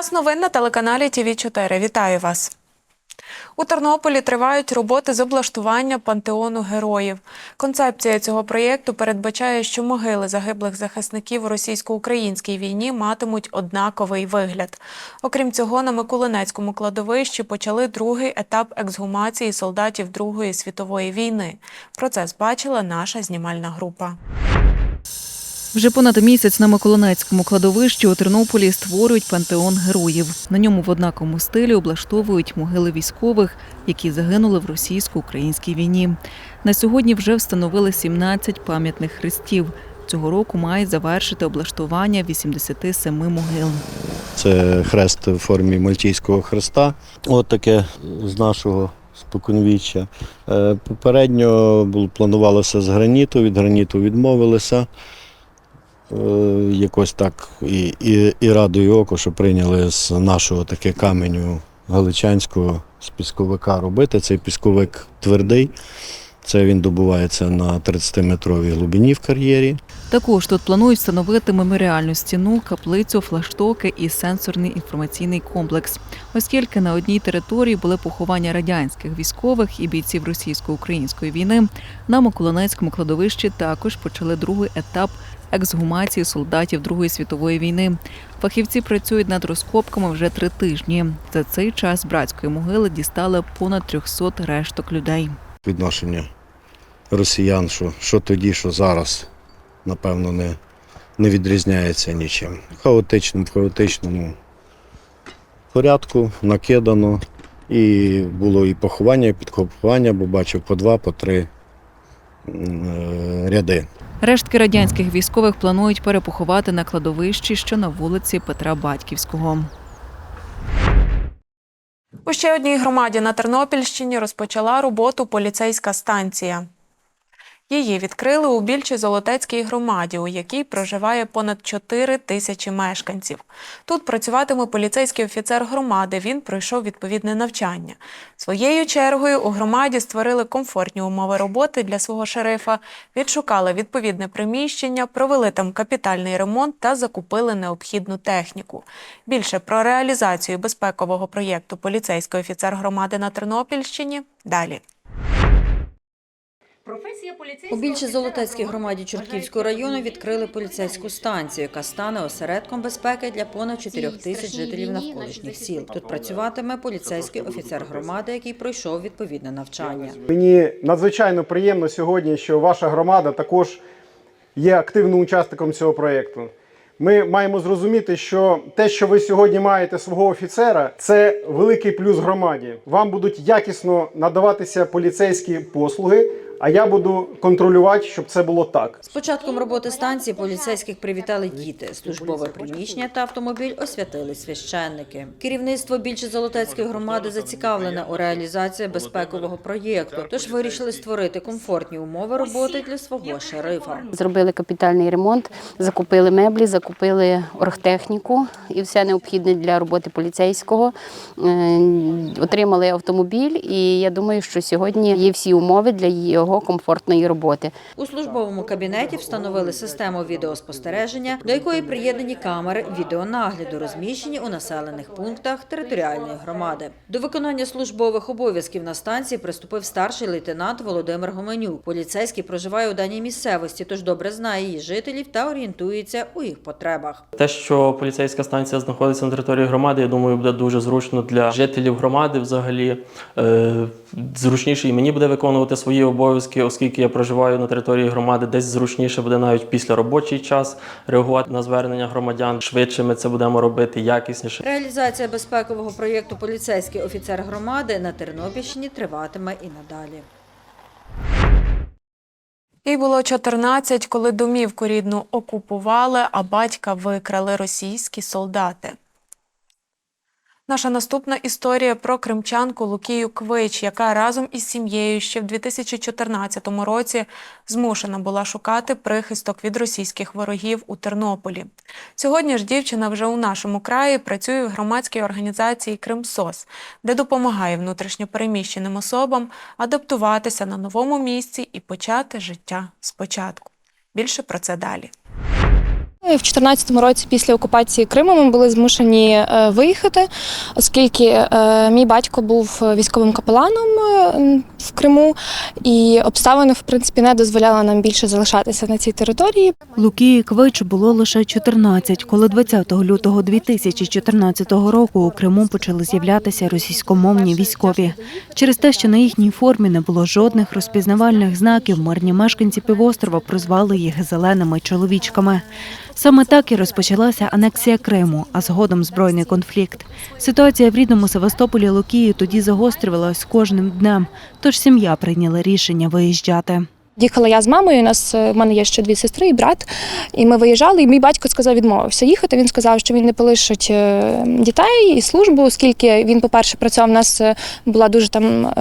Час новин на телеканалі ТВ 4 Вітаю вас. У Тернополі тривають роботи з облаштування пантеону героїв. Концепція цього проєкту передбачає, що могили загиблих захисників у російсько-українській війні матимуть однаковий вигляд. Окрім цього, на Миколинецькому кладовищі почали другий етап ексгумації солдатів Другої світової війни. Процес бачила наша знімальна група. Вже понад місяць на Миколинецькому кладовищі у Тернополі створюють пантеон героїв. На ньому в однаковому стилі облаштовують могили військових, які загинули в російсько-українській війні. На сьогодні вже встановили 17 пам'ятних хрестів. Цього року мають завершити облаштування 87 могил. Це хрест в формі Мальтійського хреста. От таке з нашого споконвіччя. Е, Попередньо планувалося з граніту, від граніту відмовилися. Е, Якось так і, і, і радує око, що прийняли з нашого таке каменю галичанського з пісковика робити. Цей пісковик твердий. Це він добувається на 30-метровій глибині в кар'єрі. Також тут планують встановити меморіальну стіну, каплицю, флаштоки і сенсорний інформаційний комплекс, оскільки на одній території були поховання радянських військових і бійців російсько-української війни. На Миколинецькому кладовищі також почали другий етап ексгумації солдатів Другої світової війни. Фахівці працюють над розкопками вже три тижні. За цей час братської могили дістали понад 300 решток людей. відношення росіян, що, що тоді, що зараз, напевно, не, не відрізняється нічим. Хаотично, в хаотичному порядку накидано. І було і поховання, і підховання, бо бачив по два, по три е, ряди. Рештки радянських військових планують перепоховати на кладовищі, що на вулиці Петра Батьківського. У ще одній громаді на Тернопільщині розпочала роботу поліцейська станція. Її відкрили у більшій Золотецькій громаді, у якій проживає понад 4 тисячі мешканців. Тут працюватиме поліцейський офіцер громади. Він пройшов відповідне навчання. Своєю чергою у громаді створили комфортні умови роботи для свого шерифа, відшукали відповідне приміщення, провели там капітальний ремонт та закупили необхідну техніку. Більше про реалізацію безпекового проєкту поліцейський офіцер громади на Тернопільщині далі. У більшій Золотецькій громаді Чортківського району відкрили поліцейську станцію, яка стане осередком безпеки для понад 4 тисяч жителів навколишніх сіл. Тут працюватиме поліцейський офіцер громади, який пройшов відповідне навчання. Мені надзвичайно приємно сьогодні, що ваша громада також є активним учасником цього проєкту. Ми маємо зрозуміти, що те, що ви сьогодні маєте свого офіцера, це великий плюс громаді. Вам будуть якісно надаватися поліцейські послуги, а я буду контролювати, щоб це було так. З початком роботи станції поліцейських привітали діти. Службове приміщення та автомобіль освятили священники. Керівництво більше Золотецької громади зацікавлене у реалізації безпекового проєкту, тож вирішили створити комфортні умови роботи для свого шерифа. Зробили капітальний ремонт, закупили меблі, закупили оргтехніку і все необхідне для роботи поліцейського. Е, Отримали автомобіль, і я думаю, що сьогодні є всі умови для його комфортної роботи. У службовому кабінеті встановили систему відеоспостереження, до якої приєднані камери відеонагляду, розміщені у населених пунктах територіальної громади. До виконання службових обов'язків на станції приступив старший лейтенант Володимир Гоменюк. Поліцейський проживає у даній місцевості, тож добре знає її жителів та орієнтується у їх потребах. Те, що поліцейська станція знаходиться на території громади, я думаю, буде дуже зручно для жителів громади взагалі. Е, зручніше і мені буде виконувати свої обов'язки, оскільки я проживаю на території громади, десь зручніше буде навіть після робочий час реагувати на звернення громадян. Швидше ми це будемо робити, якісніше. Реалізація безпекового проєкту Поліцейський офіцер громади на Тернопільщині триватиме і надалі. Їй було 14, коли домівку рідну окупували, а батька викрали російські солдати. Наша наступна історія про кримчанку Лукію Квич, яка разом із сім'єю ще в 2014 році змушена була шукати прихисток від російських ворогів у Тернополі. Сьогодні ж дівчина вже у нашому краї працює в громадській організації Кримсос, де допомагає внутрішньопереміщеним особам адаптуватися на новому місці і почати життя спочатку. Більше про це далі. У 2014 році, після окупації Криму, ми були змушені е, виїхати, оскільки е, мій батько був військовим капеланом е, в Криму, і обставини, в принципі, не дозволяли нам більше залишатися на цій території. Лукії Квич було лише 14, коли 20 лютого 2014 року у Криму почали з'являтися російськомовні військові. Через те, що на їхній формі не було жодних розпізнавальних знаків, мирні мешканці півострова прозвали їх зеленими чоловічками. Саме так і розпочалася анексія Криму, а згодом збройний конфлікт. Ситуація в рідному Севастополі Лукії тоді загострювалась кожним днем, тож сім'я прийняла рішення виїжджати. Їхала я з мамою. У нас е, в мене є ще дві сестри і брат. І ми виїжджали. І мій батько сказав, відмовився їхати. Він сказав, що він не полишить е, дітей і службу, оскільки він, по-перше, працював. У нас е, була дуже там.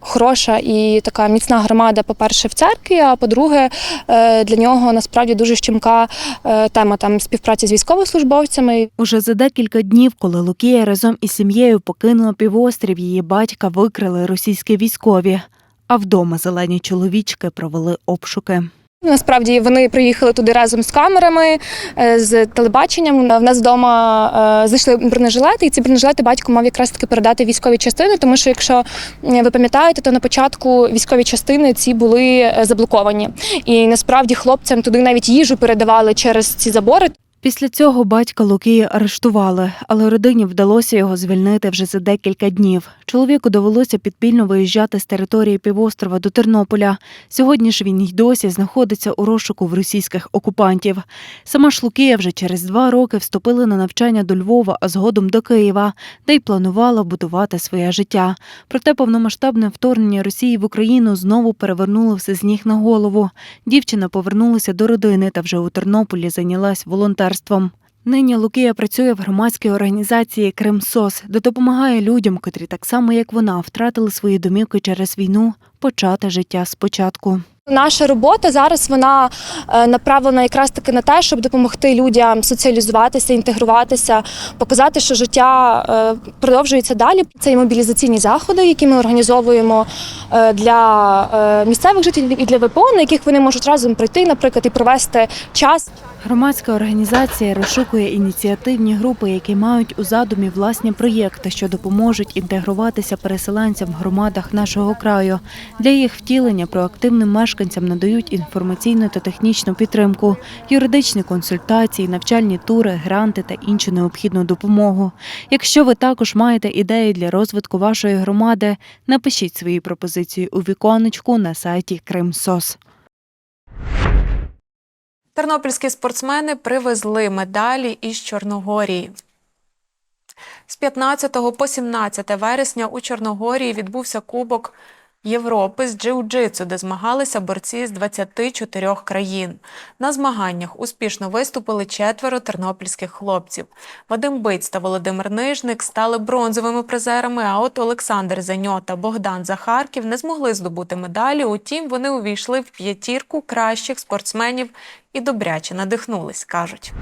Хороша і така міцна громада, по-перше, в церкві, а по-друге, е, для нього насправді дуже щемка е, тема там співпраці з військовослужбовцями. Уже за декілька днів, коли Лукія разом із сім'єю покинула півострів, її батька викрили російські військові. А вдома зелені чоловічки провели обшуки. Насправді вони приїхали туди разом з камерами, е, з телебаченням. В нас вдома зайшли бронежилети, і ці бронежилети батько мав якраз таки передати військові частини, тому що, якщо е, ви пам'ятаєте, то на початку військові частини ці були е, заблоковані. І насправді хлопцям туди навіть їжу передавали через ці забори. Після цього батька Лукії арештували, але родині вдалося його звільнити вже за декілька днів. Чоловіку довелося підпільно виїжджати з території півострова до Тернополя. Сьогодні ж він й досі знаходиться у розшуку в російських окупантів. Сама ж Лукія вже через два роки вступила на навчання до Львова, а згодом до Києва, де й планувала будувати своє життя. Проте повномасштабне вторгнення Росії в Україну знову перевернуло все з ніг на голову. Дівчина повернулася до родини та вже у Тернополі зайнялась волонтерством. Нині Лукія працює в громадській організації Кримсос, де допомагає людям, котрі так само як вона втратили свої домівки через війну, почати життя спочатку. Наша робота зараз вона е, направлена якраз таки на те, щоб допомогти людям соціалізуватися, інтегруватися, показати, що життя е, продовжується далі. Це і мобілізаційні заходи, які ми організовуємо е, для місцевих жителів і для ВПО, на яких вони можуть разом прийти, наприклад, і провести час. Громадська організація розшукує ініціативні групи, які мають у задумі власні проєкти, що допоможуть інтегруватися переселенцям в громадах нашого краю. Для їх втілення проактивним мешканцям надають інформаційну та технічну підтримку, юридичні консультації, навчальні тури, гранти та іншу необхідну допомогу. Якщо ви також маєте ідеї для розвитку вашої громади, напишіть свої пропозиції у віконечку на сайті Кримсос. Тернопільські спортсмени привезли медалі із Чорногорії. З 15 по 17 вересня у Чорногорії відбувся Кубок Європи з джиу-джитсу, де змагалися борці з 24 країн. На змаганнях успішно виступили четверо тернопільських хлопців. Вадим Биць та Володимир Нижник стали бронзовими призерами. А от Олександр Заньо та Богдан Захарків не змогли здобути медалі. Утім, вони увійшли в п'ятірку кращих спортсменів і добряче надихнулись, кажуть.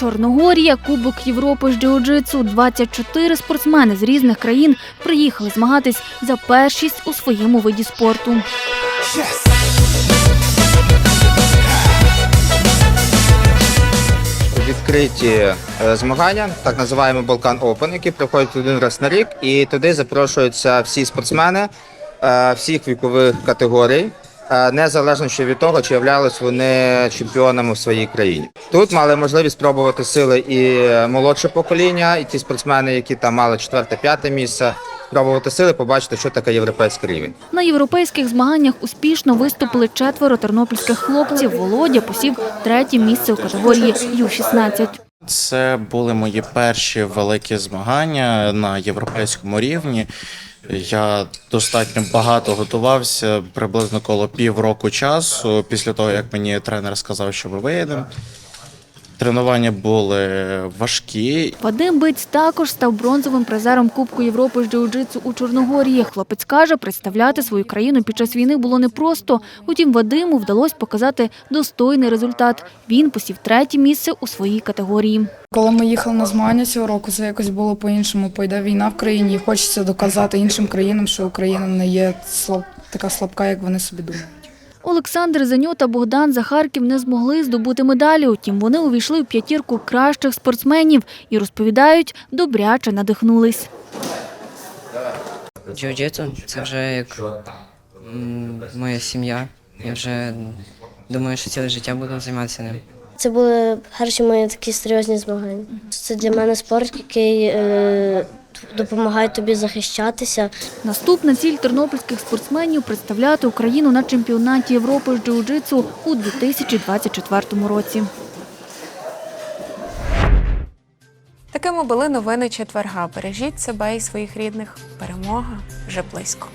Чорногорія, Кубок Європи з джиу-джитсу. 24 спортсмени з різних країн приїхали змагатись за першість у своєму виді спорту. відкриті е, змагання, так називаємо Балкан Open, які проходять один раз на рік, і туди запрошуються всі спортсмени е, всіх вікових категорій. Е, Незалежно ще від того, чи являлись вони чемпіонами в своїй країні. Тут мали можливість спробувати сили і молодше покоління, і ті спортсмени, які там мали четверте-п'яте місце, спробувати сили, побачити, що таке європейський рівень. На європейських змаганнях успішно виступили четверо тернопільських хлопців. Володя посів третє місце у категорії Ю-16. Це були мої перші великі змагання на європейському рівні. Я достатньо багато готувався, приблизно коло півроку часу, після того, як мені тренер сказав, що ми виїдемо. Тренування були важкі, Вадим Биць також став бронзовим призером Кубку Європи з джиу-джитсу у Чорногорії. Хлопець каже, представляти свою країну під час війни було непросто. Утім, Вадиму вдалося показати достойний результат. Він посів третє місце у своїй категорії. Коли ми їхали на змагання цього року, це якось було по-іншому. Пойде війна в країні, і хочеться доказати іншим країнам, що Україна не є слаб, така слабка, як вони собі думають. Олександр Заньо та Богдан Захарків не змогли здобути медалі. Утім, вони увійшли в п'ятірку кращих спортсменів і розповідають, добряче надихнулись. Джиу-джитсу це вже як моя сім'я. Я вже думаю, що ціле життя буду займатися ним. Це були перші мої такі серйозні змагання. Це для мене спорт, який е, допомагає тобі захищатися. Наступна ціль тернопільських спортсменів представляти Україну на чемпіонаті Європи з джиу-джитсу у 2024 році. Такими були новини четверга. Бережіть себе і своїх рідних. Перемога вже близько.